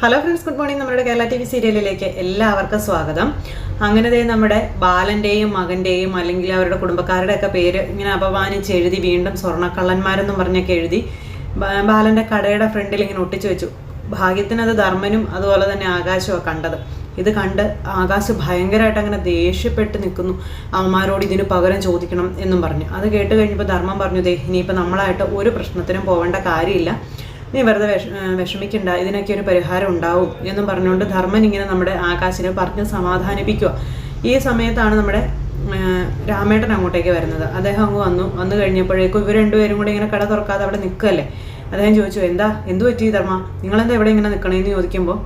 Hello friends good morning നമ്മുടെ Kerala T V സീരിയലിലേക്ക് എല്ലാവർക്കും സ്വാഗതം. അങ്ങനെ ദേ നമ്മുടെ ബാലന്റെയും മകന്റെയും അല്ലെങ്കിൽ അവരുടെ കുടുംബക്കാരുടെ ഒക്കെ പേര് ഇങ്ങനെ അപമാനിച്ച് എഴുതി വീണ്ടും സ്വർണക്കള്ളന്മാരെന്നും പറഞ്ഞൊക്കെ എഴുതി ബാലന്റെ കടയുടെ ഫ്രണ്ടിൽ ഇങ്ങനെ ഒട്ടിച്ചു വെച്ചു. ഭാഗ്യത്തിന് അത് ധർമ്മനും അതുപോലെ തന്നെ ആകാശമാണ് കണ്ടത്. ഇത് കണ്ട് ആകാശ് ഭയങ്കരമായിട്ട് അങ്ങനെ ദേഷ്യപ്പെട്ട് നിൽക്കുന്നു. അവന്മാരോട് ഇതിന് പകരം ചോദിക്കണം എന്നും പറഞ്ഞു. അത് കേട്ട് കഴിഞ്ഞപ്പോൾ ധർമ്മം പറഞ്ഞു ദേ ഇനിയിപ്പോൾ നമ്മളായിട്ട് ഒരു പ്രശ്നത്തിനും പോവേണ്ട കാര്യമില്ല. നീ വെറുതെ വിഷ വിഷമിക്കണ്ട. ഇതിനൊക്കെ ഒരു പരിഹാരം ഉണ്ടാവും എന്നും പറഞ്ഞുകൊണ്ട് ധർമ്മൻ ഇങ്ങനെ നമ്മുടെ ആകാശിനെ പറഞ്ഞ് സമാധാനിപ്പിക്കുക. ഈ സമയത്താണ് നമ്മുടെ രാമേട്ടൻ അങ്ങോട്ടേക്ക് വരുന്നത്. അദ്ദേഹം അങ്ങ് വന്നു. വന്നു കഴിഞ്ഞപ്പോഴേക്കും ഇവർ രണ്ടുപേരും കൂടി ഇങ്ങനെ കട തുറക്കാതെ അവിടെ നിൽക്കുകയല്ലേ? അദ്ദേഹം ചോദിച്ചു എന്താ? എന്തു പറ്റി ധർമ്മ? നിങ്ങളെന്താ ഇവിടെ ഇങ്ങനെ നിൽക്കണേന്ന് ചോദിക്കുമ്പോൾ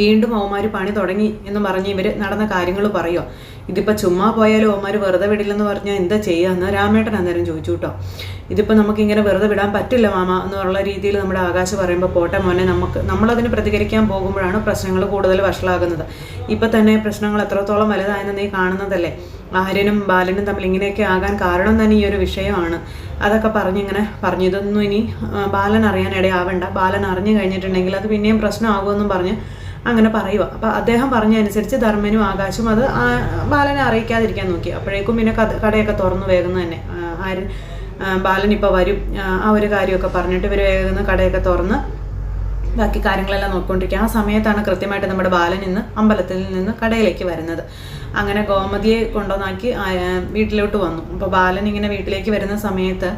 വീണ്ടും അവന്മാർ പണി തുടങ്ങി എന്ന് പറഞ്ഞ് ഇവർ നടന്ന കാര്യങ്ങൾ പറയുക ഇതിപ്പോൾ ചുമ്മാ പോയാലും ഓമാർ വെറുതെ വിടില്ലെന്ന് പറഞ്ഞാൽ എന്താ ചെയ്യുക എന്ന് രാമേട്ടൻ അന്നേരം ചോദിച്ചു കേട്ടോ. ഇതിപ്പോൾ നമുക്കിങ്ങനെ വെറുതെ വിടാൻ പറ്റില്ല മാമ എന്നുള്ള രീതിയിൽ നമ്മുടെ ആകാശ് പറയുമ്പോൾ പോട്ടെ മോനെ നമുക്ക് നമ്മളതിന് പ്രതികരിക്കാൻ പോകുമ്പോഴാണ് പ്രശ്നങ്ങൾ കൂടുതൽ വഷളാകുന്നത്. ഇപ്പം തന്നെ പ്രശ്നങ്ങൾ എത്രത്തോളം വലുതായെന്ന് നീ കാണുന്നതല്ലേ? ആര്യനും ബാലനും തമ്മിൽ ഇങ്ങനെയൊക്കെ ആകാൻ കാരണം തന്നെ ഈ ഒരു വിഷയമാണ്. അതൊക്കെ പറഞ്ഞിങ്ങനെ പറഞ്ഞു. ഇതൊന്നും ഇനി ബാലൻ അറിയാൻ ഇടയാവണ്ട ബാലൻ അറിഞ്ഞു കഴിഞ്ഞിട്ടുണ്ടെങ്കിൽ അത് പിന്നെയും പ്രശ്നമാകുമെന്നും പറഞ്ഞ് അങ്ങനെ പറയുക. അപ്പോൾ അദ്ദേഹം പറഞ്ഞതനുസരിച്ച് ധർമ്മനും ആകാശും അത് ബാലനെ അറിയിക്കാതിരിക്കാൻ നോക്കി. അപ്പോഴേക്കും പിന്നെ കടയൊക്കെ തുറന്നു വേഗം തന്നെ. ആര് ബാലൻ ഇപ്പോൾ വരും. ആ, ഒരു കാര്യമൊക്കെ പറഞ്ഞിട്ട് ഇവർ വേഗം കടയൊക്കെ തുറന്ന് ബാക്കി കാര്യങ്ങളെല്ലാം നോക്കിക്കൊണ്ടിരിക്കുക. ആ സമയത്താണ് കൃത്യമായിട്ട് നമ്മുടെ ബാലൻ ഇന്ന് അമ്പലത്തിൽ നിന്ന് കടയിലേക്ക് വരുന്നത്. അങ്ങനെ ഗോമതിയെ കൊണ്ടുവന്നാക്കി വീട്ടിലോട്ട് വന്നു. അപ്പോൾ ബാലൻ ഇങ്ങനെ വീട്ടിലേക്ക് വരുന്ന സമയത്ത്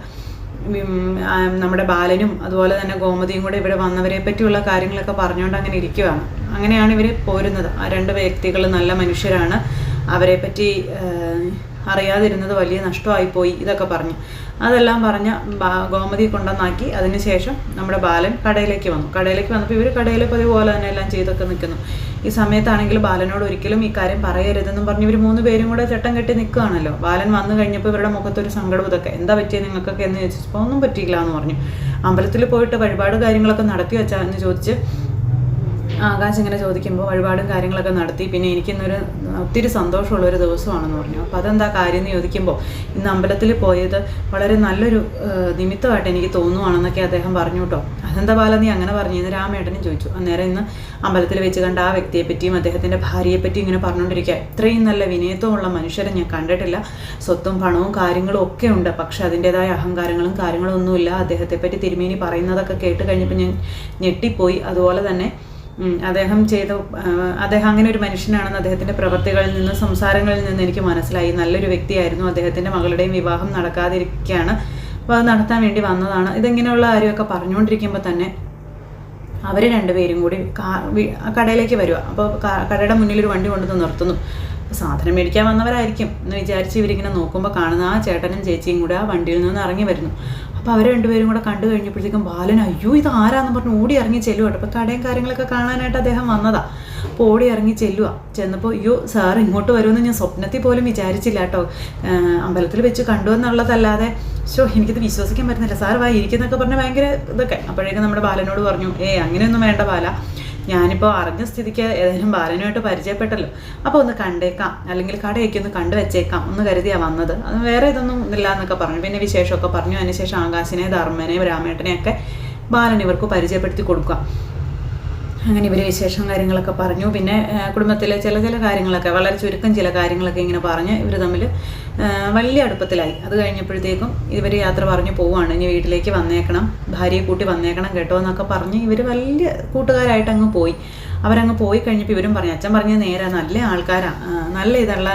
നമ്മുടെ ബാലനും അതുപോലെ തന്നെ ഗോമതിയും കൂടെ ഇവിടെ വന്നവരെ പറ്റിയുള്ള കാര്യങ്ങളൊക്കെ പറഞ്ഞുകൊണ്ട് അങ്ങനെ ഇരിക്കുകയാണ് അങ്ങനെയാണ് ഇവർ പോരുന്നത്. ആ രണ്ട് വ്യക്തികൾ നല്ല മനുഷ്യരാണ്. അവരെ പറ്റി അറിയാതിരുന്നത് വലിയ നഷ്ടമായിപ്പോയി ഇതൊക്കെ പറഞ്ഞു. അതെല്ലാം പറഞ്ഞ ഗോമതി കൊണ്ടുവന്നാക്കി. അതിനുശേഷം നമ്മുടെ ബാലൻ കടയിലേക്ക് വന്നു. കടയിലേക്ക് വന്നപ്പോൾ ഇവർ കടയിൽ പതിവ് പോലെ തന്നെ എല്ലാം ചെയ്തൊക്കെ നിൽക്കുന്നു. ഈ സമയത്താണെങ്കിൽ ബാലനോട് ഒരിക്കലും ഈ കാര്യം പറയരുതെന്നും പറഞ്ഞ് ഇവർ മൂന്ന് പേരും കൂടെ ചട്ടം കെട്ടി നിൽക്കുകയാണല്ലോ. ബാലൻ വന്നു കഴിഞ്ഞപ്പോൾ ഇവരുടെ മുഖത്തൊരു സങ്കടം ഇതൊക്കെ. എന്താ പറ്റിയത് നിങ്ങൾക്കൊക്കെ? എന്ന് ചോദിച്ചപ്പോൾ ഒന്നും പറ്റിയില്ല എന്ന് പറഞ്ഞു. അമ്പലത്തിൽ പോയിട്ട് വഴിപാട് കാര്യങ്ങളൊക്കെ നടത്തി വെച്ചാൽ എന്ന് ചോദിച്ച് ആകാശ് ഇങ്ങനെ ചോദിക്കുമ്പോൾ വഴിപാടും കാര്യങ്ങളൊക്കെ നടത്തി. പിന്നെ എനിക്കിന്നൊരു ഒത്തിരി സന്തോഷമുള്ള ഒരു ദിവസമാണെന്ന് പറഞ്ഞു. അപ്പോൾ അതെന്താ കാര്യം എന്ന് ചോദിക്കുമ്പോൾ ഇന്ന് അമ്പലത്തിൽ പോയത് വളരെ നല്ലൊരു നിമിത്തമായിട്ട് എനിക്ക് തോന്നുവാണെന്നൊക്കെ അദ്ദേഹം പറഞ്ഞു കേട്ടോ. അതെന്താ ബാല നീ അങ്ങനെ പറഞ്ഞു? ഇന്ന് രാമേട്ടനും ചോദിച്ചു. അന്നേരം ഇന്ന് അമ്പലത്തിൽ വെച്ച് കണ്ട ആ വ്യക്തിയെപ്പറ്റിയും അദ്ദേഹത്തിന്റെ ഭാര്യയെപ്പറ്റിയും ഇങ്ങനെ പറഞ്ഞുകൊണ്ടിരിക്കുക. ഇത്രയും നല്ല വിനയത്വമുള്ള മനുഷ്യരെ ഞാൻ കണ്ടിട്ടില്ല. സ്വത്തും പണവും കാര്യങ്ങളും ഒക്കെ ഉണ്ട്. പക്ഷെ അതിന്റെതായ അഹങ്കാരങ്ങളും കാര്യങ്ങളും ഒന്നുമില്ല അദ്ദേഹത്തെ പറ്റി തിരുമേനി പറയുന്നതൊക്കെ കേട്ട് കഴിഞ്ഞപ്പോൾ ഞാൻ ഞെട്ടിപ്പോയി. അതുപോലെ തന്നെ അദ്ദേഹം ചെയ്ത അദ്ദേഹം അങ്ങനെ ഒരു മനുഷ്യനാണെന്ന് അദ്ദേഹത്തിന്റെ പ്രവർത്തികളിൽ നിന്ന് സംസാരങ്ങളിൽ നിന്ന് എനിക്ക് മനസ്സിലായി. നല്ലൊരു വ്യക്തിയായിരുന്നു. അദ്ദേഹത്തിന്റെ മകളുടെയും വിവാഹം നടക്കാതിരിക്കുകയാണ് അപ്പോൾ അത് നടത്താൻ വേണ്ടി വന്നതാണ്. ഇതിങ്ങനെയുള്ള കാര്യമൊക്കെ പറഞ്ഞുകൊണ്ടിരിക്കുമ്പോൾ തന്നെ അവർ രണ്ടുപേരും കൂടി കടയിലേക്ക് വരിക അപ്പോൾ കടയുടെ മുന്നിൽ ഒരു വണ്ടി കൊണ്ടുവന്ന് നിർത്തുന്നു. സാധനം മേടിക്കാൻ വന്നവരായിരിക്കും എന്ന് വിചാരിച്ച് ഇവരിങ്ങനെ നോക്കുമ്പോൾ കാണുന്ന ആ ചേട്ടനും ചേച്ചിയും കൂടെ ആ വണ്ടിയിൽ നിന്ന് ഇറങ്ങി വരുന്നു. അപ്പോൾ അവർ രണ്ടുപേരും കൂടെ കണ്ടു കഴിഞ്ഞപ്പോഴത്തേക്കും ബാലൻ അയ്യോ ഇത് ആരാന്ന് പറഞ്ഞ് ഓടി ഇറങ്ങി ചെല്ലുക അപ്പോൾ കടയും കാര്യങ്ങളൊക്കെ കാണാനായിട്ട് അദ്ദേഹം വന്നതാ. അപ്പോൾ ഓടി ഇറങ്ങി ചെല്ലുക ചെന്നപ്പോൾ അയ്യോ സാർ ഇങ്ങോട്ട് വരുമെന്ന് ഞാൻ സ്വപ്നത്തിൽ പോലും വിചാരിച്ചില്ല കേട്ടോ. അമ്പലത്തിൽ വെച്ച് കണ്ടു എന്നുള്ളതല്ലാതെ. ഷോ എനിക്കിത് വിശ്വസിക്കാൻ പറ്റുന്നില്ല. സാർ വാ ഇരിക്കുന്നൊക്കെ പറഞ്ഞ് ഭയങ്കര ഇതൊക്കെ. അപ്പോഴേക്കും നമ്മുടെ ബാലനോട് പറഞ്ഞു ഏ അങ്ങനെയൊന്നും വേണ്ട ബാല. ഞാനിപ്പോൾ അറിഞ്ഞ സ്ഥിതിക്ക് ഏതായാലും ബാലനുമായിട്ട് പരിചയപ്പെട്ടല്ലോ. അപ്പോൾ ഒന്ന് കണ്ടേക്കാം. അല്ലെങ്കിൽ കടയൊക്കെ ഒന്ന് കണ്ടു വെച്ചേക്കാം. ഒന്ന് കരുതിയാണ് വന്നത്. അത് വേറെ ഇതൊന്നും ഇല്ല എന്നൊക്കെ പറഞ്ഞു. പിന്നെ വിശേഷമൊക്കെ പറഞ്ഞു. അതിനുശേഷം ആകാശിനെ ധർമ്മനെ രാമേട്ടനെയൊക്കെ ബാലൻ ഇവർക്ക് പരിചയപ്പെടുത്തി കൊടുക്കുക. അങ്ങനെ ഇവർ വിശേഷം കാര്യങ്ങളൊക്കെ പറഞ്ഞു. പിന്നെ കുടുംബത്തിലെ ചില ചില കാര്യങ്ങളൊക്കെ വളരെ ചുരുക്കം ചില കാര്യങ്ങളൊക്കെ ഇങ്ങനെ പറഞ്ഞ് ഇവർ തമ്മിൽ വലിയ അടുപ്പത്തിലായി. അത് കഴിഞ്ഞപ്പോഴത്തേക്കും ഇവർ യാത്ര പറഞ്ഞു പോവുകയാണ് ഇനി വീട്ടിലേക്ക് വന്നേക്കണം. ഭാര്യയെ കൂട്ടി വന്നേക്കണം കേട്ടോ എന്നൊക്കെ പറഞ്ഞ് ഇവർ വലിയ കൂട്ടുകാരായിട്ട് അങ്ങ് പോയി. അവരങ്ങ് പോയി കഴിഞ്ഞപ്പോൾ ഇവരും പറഞ്ഞു അച്ഛൻ പറഞ്ഞ നേരെ നല്ല ആൾക്കാരാണ് നല്ല ഇതുള്ള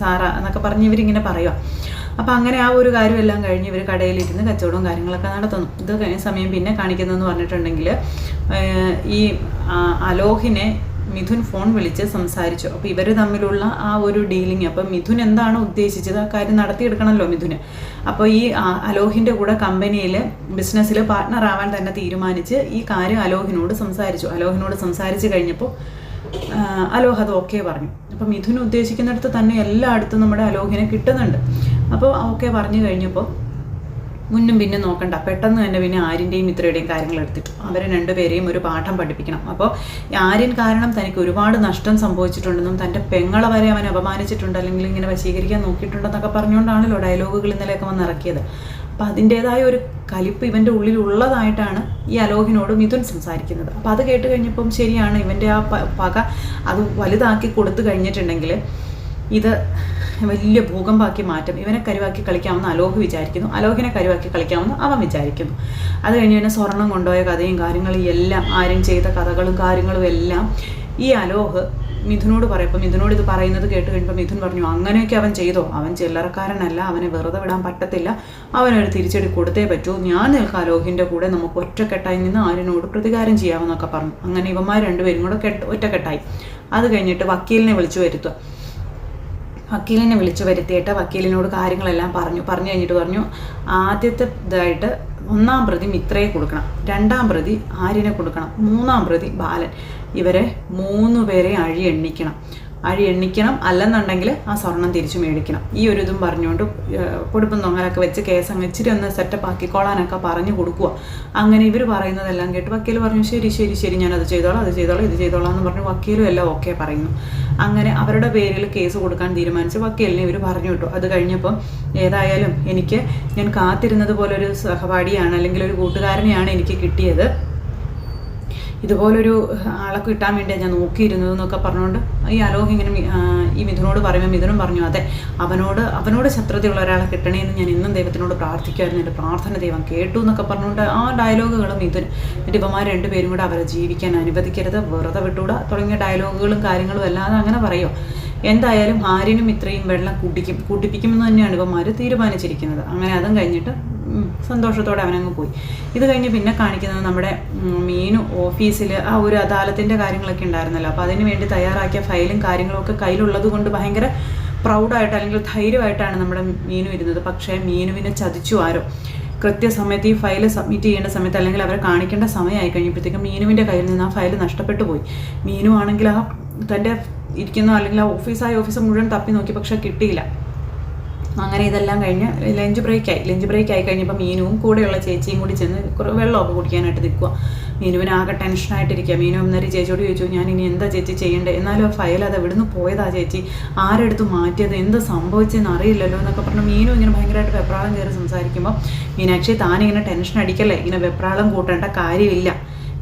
സാറാ എന്നൊക്കെ പറഞ്ഞ് ഇവരിങ്ങനെ പറയുക അപ്പോൾ അങ്ങനെ ആ ഒരു കാര്യമെല്ലാം കഴിഞ്ഞ് ഇവർ കടയിലിരുന്ന് കച്ചവടവും കാര്യങ്ങളൊക്കെ നടത്തുന്നു. ഇത് കഴിഞ്ഞ സമയം പിന്നെ കാണിക്കുന്നതെന്ന് പറഞ്ഞിട്ടുണ്ടെങ്കിൽ ഈ അലോഹിനെ മിഥുൻ ഫോൺ വിളിച്ച് സംസാരിച്ചു. അപ്പോൾ ഇവർ തമ്മിലുള്ള ആ ഒരു ഡീലിംഗ് അപ്പോൾ മിഥുൻ എന്താണ് ഉദ്ദേശിച്ചത്? ആ കാര്യം നടത്തിയെടുക്കണമല്ലോ മിഥുന്. അപ്പോൾ ഈ അലോഹിന്റെ കൂടെ കമ്പനിയിൽ ബിസിനസ്സിൽ പാർട്ട്ണർ ആവാൻ തന്നെ തീരുമാനിച്ച് ഈ കാര്യം അലോഹിനോട് സംസാരിച്ചു. അലോഹിനോട് സംസാരിച്ച് കഴിഞ്ഞപ്പോൾ അലോഹ അത് ഓക്കെ പറഞ്ഞു. അപ്പോൾ മിഥുൻ ഉദ്ദേശിക്കുന്നിടത്ത് തന്നെ എല്ലായിടത്തും നമ്മുടെ അലോഹിനെ കിട്ടുന്നുണ്ട്. അപ്പോൾ ഓക്കെ പറഞ്ഞു കഴിഞ്ഞപ്പോൾ മുന്നും പിന്നെ നോക്കണ്ട. പെട്ടെന്ന് തന്നെ പിന്നെ ആര്യന്റെയും ഇത്രയുടെയും കാര്യങ്ങൾ എടുത്തിട്ടു. അവരെ രണ്ടുപേരെയും ഒരു പാഠം പഠിപ്പിക്കണം. അപ്പോൾ ആര്യൻ കാരണം തനിക്ക് ഒരുപാട് നഷ്ടം സംഭവിച്ചിട്ടുണ്ടെന്നും തന്റെ പെങ്ങളെ വരെ അവൻ അപമാനിച്ചിട്ടുണ്ട് അല്ലെങ്കിൽ ഇങ്ങനെ വശീകരിക്കാൻ നോക്കിയിട്ടുണ്ടെന്നൊക്കെ പറഞ്ഞുകൊണ്ടാണല്ലോ ഡയലോഗുകൾ ഇന്നലെയൊക്കെ വന്ന് ഇറക്കിയത്. അപ്പം അതിന്റേതായ ഒരു കലിപ്പ് ഇവന്റെ ഉള്ളിൽ ഉള്ളതായിട്ടാണ് ഈ അലോഹിനോട് മിഥുൻ സംസാരിക്കുന്നത്. അപ്പം അത് കേട്ട് കഴിഞ്ഞപ്പം ശരിയാണ് ഇവന്റെ ആ പക അത് വലുതാക്കി കൊടുത്തു കഴിഞ്ഞിട്ടുണ്ടെങ്കിൽ ഇത് വലിയ ഭൂകമ്പാക്കി മാറ്റം. ഇവനെ കരുവാക്കി കളിക്കാമെന്ന് അലോഹ് വിചാരിക്കുന്നു. അലോഹിനെ കരുവാക്കി കളിക്കാമെന്ന് അവൻ വിചാരിക്കുന്നു. അത് കഴിഞ്ഞ് തന്നെ സ്വർണം കൊണ്ടുപോയ കഥയും കാര്യങ്ങളും എല്ലാം ആരും ചെയ്ത കഥകളും കാര്യങ്ങളും എല്ലാം ഈ അലോഹ് മിഥുനോട് പറയപ്പോൾ മിഥുനോട് ഇത് പറയുന്നത് കേട്ട് കഴിഞ്ഞപ്പോൾ മിഥുൻ പറഞ്ഞു അങ്ങനെയൊക്കെ അവൻ ചെയ്തോ? അവൻ ചില്ലറക്കാരനല്ല അവനെ വെറുതെ വിടാൻ പറ്റത്തില്ല. അവനൊരു തിരിച്ചടി കൊടുത്തേ പറ്റൂ. ഞാൻ നിൽക്കാം അലോഹിന്റെ കൂടെ. നമുക്ക് ഒറ്റക്കെട്ടായി നിന്ന് ആരിനോട് പ്രതികാരം ചെയ്യാമെന്നൊക്കെ പറഞ്ഞു. അങ്ങനെ ഇവന്മാർ രണ്ടുപേരും കൂടെ കെട്ട് ഒറ്റക്കെട്ടായി. അത് കഴിഞ്ഞിട്ട് വക്കീലിനെ വിളിച്ചു വരുത്തുക. വക്കീലിനെ വിളിച്ചു വരുത്തിയിട്ട് വക്കീലിനോട് കാര്യങ്ങളെല്ലാം പറഞ്ഞു. പറഞ്ഞു കഴിഞ്ഞിട്ട് പറഞ്ഞു ആദ്യത്തെ ഇതായിട്ട് ഒന്നാം പ്രതി മിത്രയെ കൊടുക്കണം. രണ്ടാം പ്രതി ആര്യനെ കൊടുക്കണം. മൂന്നാം പ്രതി ബാലൻ. ഇവരെ മൂന്ന് പേരെ അഴി എണ്ണിക്കണം അഴി എണ്ണിക്കണം. അല്ലെന്നുണ്ടെങ്കിൽ ആ സ്വർണം തിരിച്ചു മേടിക്കണം. ഈ ഒരു ഇതും പറഞ്ഞുകൊണ്ട് കൊടുപ്പം തൊങ്ങലൊക്കെ വെച്ച് കേസ് അങ്ങ് ഇച്ചിരി ഒന്ന് സെറ്റപ്പ് ആക്കിക്കോളാനൊക്കെ പറഞ്ഞു കൊടുക്കുക അങ്ങനെ ഇവർ പറയുന്നതെല്ലാം കേട്ട് വക്കീൽ പറഞ്ഞു ശരി ശരി ശരി ഞാൻ അത് ചെയ്തോളാം അത് ചെയ്തോളാം ഇത് ചെയ്തോളാം എന്ന് പറഞ്ഞു വക്കീലും എല്ലാം ഓക്കെ പറയുന്നു. അങ്ങനെ അവരുടെ പേരിൽ കേസ് കൊടുക്കാൻ തീരുമാനിച്ച് വക്കീലിനെ ഇവർ പറഞ്ഞു വിട്ടു. അത് കഴിഞ്ഞപ്പം ഏതായാലും എനിക്ക് ഞാൻ കാത്തിരുന്നത് പോലെ ഒരു സഹപാഠിയാണ് അല്ലെങ്കിൽ ഒരു കൂട്ടുകാരനെയാണ് എനിക്ക് കിട്ടിയത്. ഇതുപോലൊരു ആളെ കിട്ടാൻ വേണ്ടിയാണ് ഞാൻ നോക്കിയിരുന്നത് എന്നൊക്കെ പറഞ്ഞുകൊണ്ട് ഈ അലോക് ഇങ്ങനെ ഈ മിഥുനോട് പറയുമ്പോൾ മിഥുനും പറഞ്ഞു അതെ അവനോട് അവനോട് ശത്രുതയുള്ള ഒരാളെ കിട്ടണേന്ന് ഞാൻ ഇന്നും ദൈവത്തിനോട് പ്രാർത്ഥിക്കുമായിരുന്നു എന്റെ പ്രാർത്ഥന ദൈവം കേട്ടു എന്നൊക്കെ പറഞ്ഞുകൊണ്ട് ആ ഡയലോഗുകളും മിഥുൻ എന്നിട്ട് ഇപ്പമാർ രണ്ടുപേരും കൂടെ അവരെ ജീവിക്കാൻ അനുവദിക്കരുത് വെറുതെ വിട്ടുകൂടാ തുടങ്ങിയ ഡയലോഗുകളും കാര്യങ്ങളും അല്ലാതെ അങ്ങനെ പറയുമോ എന്തായാലും ആര്യനും ഇത്രയും വെള്ളം കൂട്ടിക്കും കൂട്ടിപ്പിക്കുമെന്ന് തന്നെയാണ് ഇവന്മാർ തീരുമാനിച്ചിരിക്കുന്നത്. അങ്ങനെ അതും കഴിഞ്ഞിട്ട് സന്തോഷത്തോടെ അവനങ്ങ് പോയി. ഇത് കഴിഞ്ഞ് പിന്നെ കാണിക്കുന്നത് നമ്മുടെ മീനു ഓഫീസിൽ ആ ഒരു അദാലത്തിന്റെ കാര്യങ്ങളൊക്കെ ഉണ്ടായിരുന്നല്ലോ. അപ്പോൾ അതിന് വേണ്ടി തയ്യാറാക്കിയ ഫയലും കാര്യങ്ങളൊക്കെ കയ്യിലുള്ളത് കൊണ്ട് ഭയങ്കര പ്രൗഡായിട്ട് അല്ലെങ്കിൽ ധൈര്യമായിട്ടാണ് നമ്മുടെ മീനു ഇരുന്നത്. പക്ഷേ മീനുവിനെ ചതിച്ചു ആരോ. കൃത്യസമയത്ത് ഈ ഫയൽ സബ്മിറ്റ് ചെയ്യേണ്ട സമയത്ത് അല്ലെങ്കിൽ അവരെ കാണിക്കേണ്ട സമയമായി കഴിഞ്ഞപ്പോഴത്തേക്കും മീനുവിന്റെ കയ്യിൽ നിന്ന് ആ ഫയൽ നഷ്ടപ്പെട്ടു പോയി. മീനു ആണെങ്കിൽ ആ തന്റെ ഇരിക്കുന്ന അല്ലെങ്കിൽ ആ ഓഫീസായ ഓഫീസ് മുഴുവൻ തപ്പി നോക്കി പക്ഷേ കിട്ടിയില്ല. അങ്ങനെ ഇതെല്ലാം കഴിഞ്ഞ് ലഞ്ച് ബ്രേക്കായി. ലഞ്ച് ബ്രേക്ക് ആയി കഴിഞ്ഞപ്പോൾ മീനുവും കൂടെയുള്ള ചേച്ചിയും കൂടി ചെന്ന് കുറേ വെള്ളമൊക്കെ കുടിക്കാനായിട്ട് നിൽക്കുക മീനുവിന് ആകെ ടെൻഷനായിട്ടിരിക്കുക മീനു അന്നേരം ചേച്ചിയോട് ചോദിച്ചു ഞാൻ ഇനി എന്താ ചേച്ചി ചെയ്യേണ്ടത് എന്നാലും ആ ഫയൽ അത് എവിടുന്ന് പോയതാ ചേച്ചി? ആരെടുത്ത് മാറ്റിയത്? എന്ത് സംഭവിച്ചെന്ന് അറിയില്ലല്ലോ എന്നൊക്കെ പറഞ്ഞു മീനു ഇങ്ങനെ ഭയങ്കരമായിട്ട് വെപ്രാളം കയറി സംസാരിക്കുമ്പോൾ മീനാക്ഷി താനിങ്ങനെ ടെൻഷൻ അടിക്കല്ലേ? ഇങ്ങനെ വെപ്രാളം കൂട്ടേണ്ട കാര്യമില്ല.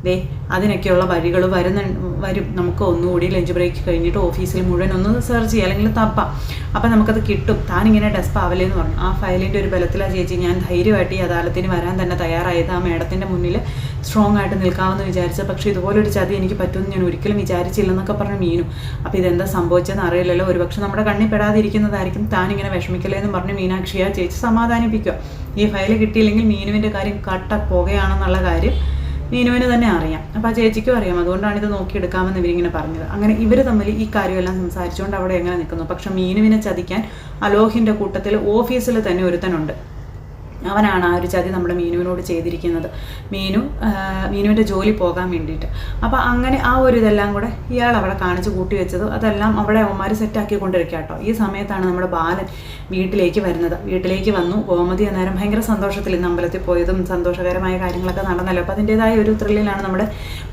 ദേ അതിനൊക്കെയുള്ള വഴികൾ വരുന്ന വരും. നമുക്ക് ഒന്നുകൂടി ലഞ്ച് ബ്രേക്ക് കഴിഞ്ഞിട്ട് ഓഫീസിൽ മുഴുവൻ ഒന്ന് സെർച്ച് ചെയ്യുക അല്ലെങ്കിൽ തപ്പാം. അപ്പം നമുക്കത് കിട്ടും. താനിങ്ങനെ ഡെസ്പ് ആവല്ലേ എന്ന് പറഞ്ഞു. ആ ഫയലിന്റെ ഒരു ബലത്തിലാണ് ചേച്ചി. ഞാൻ ധൈര്യമായിട്ട് ഈ അദാലത്തിന് വരാൻ തന്നെ തയ്യാറായത്. ആ മേഡത്തിന്റെ മുന്നിൽ സ്ട്രോങ് ആയിട്ട് നിൽക്കാമെന്ന് വിചാരിച്ച. പക്ഷേ ഇതുപോലൊരു ചതി എനിക്ക് പറ്റുമെന്ന് ഞാൻ ഒരിക്കലും വിചാരിച്ചില്ലെന്നൊക്കെ പറഞ്ഞു മീനു. അപ്പോൾ ഇതെന്താ സംഭവിച്ചതെന്ന് അറിയില്ലല്ലോ. ഒരുപക്ഷെ നമ്മുടെ കണ്ണിൽ പെടാതിരിക്കുന്നതായിരിക്കും. താനിങ്ങനെ വിഷമിക്കല്ലേ എന്ന് പറഞ്ഞ് മീനാക്ഷിയെ ചേച്ചി സമാധാനിപ്പിക്കുക. ഈ ഫയൽ കിട്ടിയില്ലെങ്കിൽ മീനുവിന്റെ കാര്യം കട്ട പുകയാണെന്നുള്ള കാര്യം മീനുവിന് തന്നെ അറിയാം. അപ്പോൾ ആ ചേച്ചിക്കും അറിയാം. അതുകൊണ്ടാണ് ഇത് നോക്കിയെടുക്കാമെന്ന് ഇവരിങ്ങനെ പറഞ്ഞത്. അങ്ങനെ ഇവർ തമ്മിൽ ഈ കാര്യമെല്ലാം സംസാരിച്ചുകൊണ്ട് അവിടെ എങ്ങനെ നിൽക്കുന്നു? പക്ഷെ മീനുവിനെ ചതിക്കാൻ അലോഹിന്റെ കൂട്ടത്തിൽ ഓഫീസിൽ തന്നെ ഒരുത്തനുണ്ട്. അവനാണ് ആ ഒരു ചതി നമ്മുടെ മീനുവിനോട് ചെയ്തിരിക്കുന്നത്. മീനു മീനുവിന്റെ ജോലി പോകാൻ വേണ്ടിയിട്ട്. അപ്പോൾ അങ്ങനെ ആ ഒരു ഇതെല്ലാം കൂടെ ഇയാൾ അവിടെ കാണിച്ച് കൂട്ടി വെച്ചത്. അതെല്ലാം അവിടെ അവന്മാർ സെറ്റാക്കി കൊണ്ടിരിക്കുക കേട്ടോ ഈ സമയത്താണ് നമ്മുടെ ബാലൻ വീട്ടിലേക്ക് വരുന്നത്. വീട്ടിലേക്ക് വന്നു. ഗോമതി അന്നേരം ഭയങ്കര സന്തോഷത്തിൽ ഇന്ന് അമ്പലത്തിൽ പോയതും സന്തോഷകരമായ കാര്യങ്ങളൊക്കെ നടന്നല്ലോ. അപ്പോൾ അതിന്റെതായ ഒരു ത്രില്ലിലാണ് നമ്മുടെ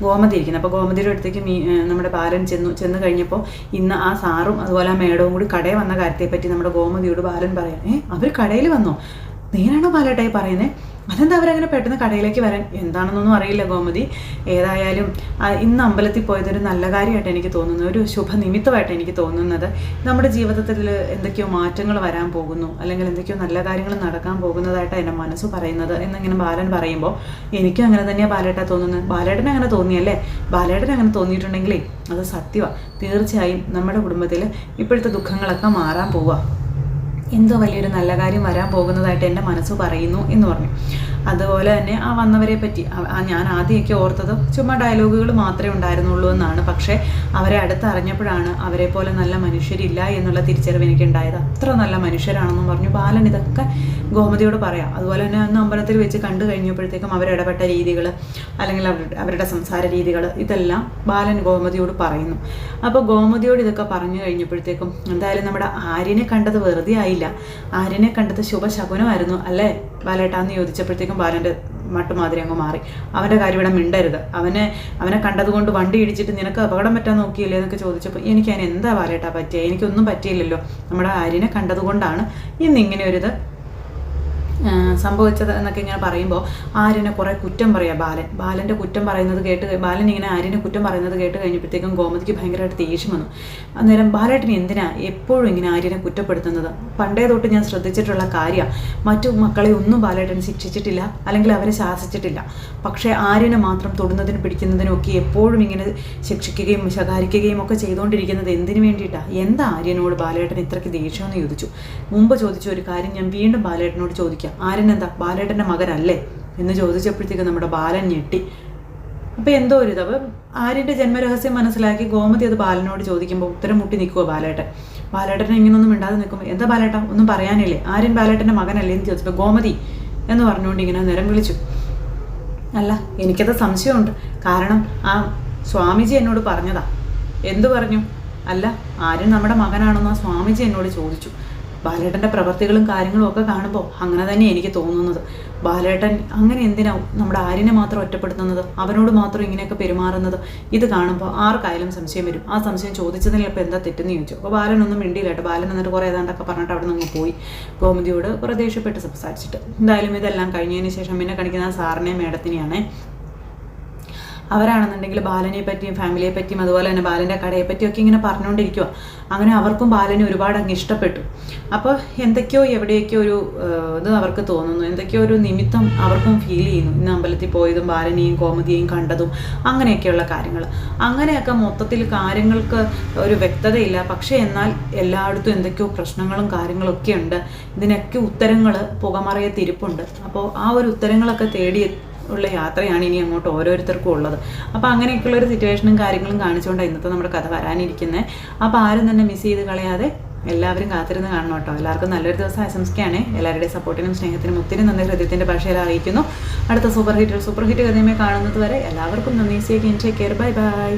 ഗോമതി ഇരിക്കുന്നത്. അപ്പോൾ ഗോമതിയുടെ അടുത്തേക്ക് മീ നമ്മുടെ ബാലൻ ചെന്നു. ചെന്ന് കഴിഞ്ഞപ്പോൾ ഇന്ന് ആ സാറും അതുപോലെ ആ മേഡവും കൂടി കടയിൽ വന്ന കാര്യത്തെപ്പറ്റി നമ്മുടെ ഗോമതിയോട് ബാലൻ പറയാം ഏ അവർ കടയിൽ വന്നോ? നേരാണോ ബാലേട്ടായി പറയുന്നത് അതെന്താ അവരങ്ങനെ പെട്ടെന്ന് കടയിലേക്ക് വരാൻ? എന്താണെന്നൊന്നും അറിയില്ല ഗോമതി. ഏതായാലും ഇന്ന് അമ്പലത്തിൽ പോയതൊരു നല്ല കാര്യമായിട്ട് എനിക്ക് തോന്നുന്നു. ഒരു ശുഭനിമിത്തമായിട്ട് എനിക്ക് തോന്നുന്നത്. നമ്മുടെ ജീവിതത്തിൽ എന്തൊക്കെയോ മാറ്റങ്ങൾ വരാൻ പോകുന്നു. അല്ലെങ്കിൽ എന്തൊക്കെയോ നല്ല കാര്യങ്ങൾ നടക്കാൻ പോകുന്നതായിട്ട് എന്റെ മനസ്സ് പറയുന്നത് എന്നിങ്ങനെ ബാലൻ പറയുമ്പോൾ എനിക്കും അങ്ങനെ തന്നെയാണ് ബാലേട്ട തോന്നുന്നത്. ബാലേട്ടൻ അങ്ങനെ തോന്നിയല്ലേ? ബാലേട്ടൻ അങ്ങനെ തോന്നിയിട്ടുണ്ടെങ്കിലേ അത് സത്യമാണ് തീർച്ചയായും നമ്മുടെ കുടുംബത്തിൽ ഇപ്പോഴത്തെ ദുഃഖങ്ങളൊക്കെ മാറാൻ പോവുക. എന്തോ വലിയൊരു നല്ല കാര്യം വരാൻ പോകുന്നതായിട്ട് എന്റെ മനസ്സ് പറയുന്നു എന്ന് പറഞ്ഞു. അതുപോലെ തന്നെ ആ വന്നവരെ പറ്റി ഞാൻ ആദ്യമൊക്കെ ഓർത്തത് ചുമ്മാ ഡയലോഗുകൾ മാത്രമേ ഉണ്ടായിരുന്നുള്ളൂ എന്നാണ്. പക്ഷേ അവരെ അടുത്തറിഞ്ഞപ്പോഴാണ് അവരെ പോലെ നല്ല മനുഷ്യരില്ല എന്നുള്ള തിരിച്ചറിവ് എനിക്ക് ഉണ്ടായത്. അത്ര നല്ല മനുഷ്യരാണെന്നും പറഞ്ഞു ബാലൻ ഇതൊക്കെ ഗോമതിയോട് പറയാം. അതുപോലെ തന്നെ അന്ന് അമ്പലത്തിൽ വെച്ച് കണ്ടു കഴിഞ്ഞപ്പോഴത്തേക്കും അവരിടപെട്ട രീതികൾ അല്ലെങ്കിൽ അവരുടെ സംസാര രീതികൾ ഇതെല്ലാം ബാലൻ ഗോമതിയോട് പറയുന്നു. അപ്പോൾ ഗോമതിയോട് ഇതൊക്കെ പറഞ്ഞു കഴിഞ്ഞപ്പോഴത്തേക്കും എന്തായാലും നമ്മുടെ ആര്യനെ കണ്ടത് വെറുതെ ആയില്ല. ആര്യനെ കണ്ടത് ശുഭശകുനമായിരുന്നു അല്ലേ? ബാലേട്ടാന്ന് ചോദിച്ചപ്പോഴത്തേക്കും ബാലന്റെ മട്ടുമാതിരി അങ്ങ് മാറി. അവന്റെ കാര്യം ഇവിടെ മിണ്ടരുത്. അവനെ അവനെ കണ്ടതുകൊണ്ട് വണ്ടി ഇടിച്ചിട്ട് നിനക്ക് അപകടം പറ്റാൻ നോക്കിയില്ലേ എന്നൊക്കെ ചോദിച്ചപ്പോൾ എനിക്ക് അതിന് എന്താ ബാലേട്ടാ പറ്റിയ? എനിക്കൊന്നും പറ്റിയില്ലല്ലോ. നമ്മുടെ ആര്യനെ കണ്ടതുകൊണ്ടാണ് ഇന്നിങ്ങനെ ഒരിത് സംഭവിച്ചത് എന്നൊക്കെ ഇങ്ങനെ പറയുമ്പോൾ ആര്യനെ കുറേ കുറ്റം പറയുക ബാലൻ. ബാലന്റെ കുറ്റം പറയുന്നത് കേട്ട് ബാലൻ ഇങ്ങനെ ആര്യനെ കുറ്റം പറയുന്നത് കേട്ട് കഴിഞ്ഞപ്പോഴത്തേക്കും ഗോമതിക്ക് ഭയങ്കരമായിട്ട് ദേഷ്യം വന്നു. അന്നേരം ബാലേട്ടൻ എന്തിനാ എപ്പോഴും ഇങ്ങനെ ആര്യനെ കുറ്റപ്പെടുത്തുന്നത്? പണ്ടേ തൊട്ട് ഞാൻ ശ്രദ്ധിച്ചിട്ടുള്ള കാര്യം. മറ്റു മക്കളെ ഒന്നും ബാലേട്ടൻ ശിക്ഷിച്ചിട്ടില്ല അല്ലെങ്കിൽ അവരെ ശാസിച്ചിട്ടില്ല. പക്ഷേ ആര്യനെ മാത്രം തൊടുന്നതിനും പിടിക്കുന്നതിനും ഒക്കെ എപ്പോഴും ഇങ്ങനെ ശിക്ഷിക്കുകയും ശകാരിക്കുകയും ഒക്കെ ചെയ്തുകൊണ്ടിരിക്കുന്നത് എന്തിനു വേണ്ടിയിട്ടാണ് എന്താ ആര്യനോട് ബാലേട്ടൻ ഇത്രയ്ക്ക് ദേഷ്യമെന്ന് ചോദിച്ചു? മുമ്പ് ചോദിച്ച ഒരു കാര്യം ഞാൻ വീണ്ടും ബാലേട്ടനോട് ചോദിക്കാം. ആര്യൻ ആരനെന്താ ബാലേട്ടന്റെ മകനല്ലേ? എന്ന് ചോദിച്ചപ്പോഴത്തേക്ക് നമ്മുടെ ബാലൻ ഞെട്ടി. അപ്പോൾ എന്തോ ഒരു ഇത്. അപ്പം ആര്യന്റെ ജന്മരഹസ്യം മനസ്സിലാക്കി ഗോമതി അത് ബാലനോട് ചോദിക്കുമ്പോൾ ഉത്തരം മുട്ടി നിൽക്കുമോ ബാലേട്ടൻ? ബാലേട്ടനെ ഇങ്ങനൊന്നും മിണ്ടാതെ നിൽക്കുമ്പോൾ എന്താ ബാലേട്ട? ഒന്നും പറയാനില്ലേ? ആര്യൻ ബാലേട്ടന്റെ മകനല്ലേ? എന്ന് ചോദിച്ചപ്പോൾ ഗോമതി എന്ന് പറഞ്ഞുകൊണ്ട് ഇങ്ങനെ നിരം വിളിച്ചു. അല്ല എനിക്കത് സംശയമുണ്ട്. കാരണം ആ സ്വാമിജി എന്നോട് പറഞ്ഞതാ. എന്തു പറഞ്ഞു? അല്ല ആര്യൻ നമ്മുടെ മകനാണെന്ന് ആ സ്വാമിജി എന്നോട് ചോദിച്ചു. ബാലേട്ടന്റെ പ്രവർത്തികളും കാര്യങ്ങളും ഒക്കെ കാണുമ്പോൾ അങ്ങനെ തന്നെ എനിക്ക് തോന്നുന്നത്. ബാലേട്ടൻ അങ്ങനെ എന്തിനാ നമ്മുടെ ആര്യനെ മാത്രം ഒറ്റപ്പെടുത്തുന്നത്? അവനോട് മാത്രം ഇങ്ങനെയൊക്കെ പെരുമാറുന്നത്? ഇത് കാണുമ്പോൾ ആർക്കായാലും സംശയം വരും. ആ സംശയം ചോദിച്ചതിൽ ഇപ്പോൾ എന്താ തെറ്റെന്ന് ചോദിച്ചു. അപ്പോൾ ബാലനൊന്നും മിണ്ടിയില്ല കേട്ടോ. ബാലൻ എന്നിട്ട് കുറേ ഏതാണ്ടൊക്കെ പറഞ്ഞിട്ട് അവിടെ നിന്ന് പോയി. ഗോമതിയോട് കുറേ ദേഷ്യപ്പെട്ട് സംസാരിച്ചിട്ട്. എന്തായാലും ഇതെല്ലാം കഴിഞ്ഞതിന് ശേഷം പിന്നെ കാണിക്കുന്ന സാറിനെയും മേഡത്തിനെയാണേ അവരാണെന്നുണ്ടെങ്കിൽ ബാലനെ പറ്റിയും ഫാമിലിയെ പറ്റിയും അതുപോലെ തന്നെ ബാലന്റെ കടയെ പറ്റിയും ഒക്കെ ഇങ്ങനെ പറഞ്ഞുകൊണ്ടിരിക്കുക അങ്ങനെ അവർക്കും ബാലനെ ഒരുപാട് അങ്ങ് ഇഷ്ടപ്പെട്ടു. അപ്പോൾ എന്തൊക്കെയോ എവിടെയൊക്കെയോ ഒരു ഇത് അവർക്ക് തോന്നുന്നു. എന്തൊക്കെയോ ഒരു നിമിത്തം അവർക്കും ഫീൽ ചെയ്യുന്നു. ഇന്ന് അമ്പലത്തിൽ പോയതും ബാലനെയും കോമതിയെയും കണ്ടതും അങ്ങനെയൊക്കെയുള്ള കാര്യങ്ങൾ. അങ്ങനെയൊക്കെ മൊത്തത്തിൽ കാര്യങ്ങൾക്ക് ഒരു വ്യക്തതയില്ല. പക്ഷേ എന്നാൽ എല്ലായിടത്തും എന്തൊക്കെയോ പ്രശ്നങ്ങളും കാര്യങ്ങളൊക്കെ ഉണ്ട്. ഇതിനൊക്കെ ഉത്തരങ്ങൾ പുകമറയത്തിരിപ്പുണ്ട് അപ്പോൾ ആ ഒരു ഉത്തരങ്ങളൊക്കെ തേടി ഉള്ള യാത്രയാണ് ഇനി അങ്ങോട്ട് ഓരോരുത്തർക്കും ഉള്ളത്. അപ്പോൾ അങ്ങനെയൊക്കെയുള്ള ഒരു സിറ്റുവേഷനും കാര്യങ്ങളും കാണിച്ചുകൊണ്ടാണ് ഇന്നത്തെ നമ്മുടെ കഥ വരാനിരിക്കുന്നത് അപ്പോൾ ആരും തന്നെ മിസ് ചെയ്ത് കളയാതെ എല്ലാവരും കാത്തിരുന്ന് കാണണം കേട്ടോ. എല്ലാവർക്കും നല്ലൊരു ദിവസം ആശംസിക്കുകയാണ്. എല്ലാവരുടെയും സപ്പോർട്ടിനും സ്നേഹത്തിനും ഒത്തിരി നന്ദി ഹൃദയത്തിന്റെ ഭാഷയിൽ അറിയിക്കുന്നു. അടുത്ത സൂപ്പർ ഹിറ്റ് സൂപ്പർ ഹിറ്റ് കഥയുമായി കാണുന്നത് വരെ എല്ലാവർക്കും നന്ദി. സേക്ക് ടേക്ക് കെയർ ബൈ ബൈ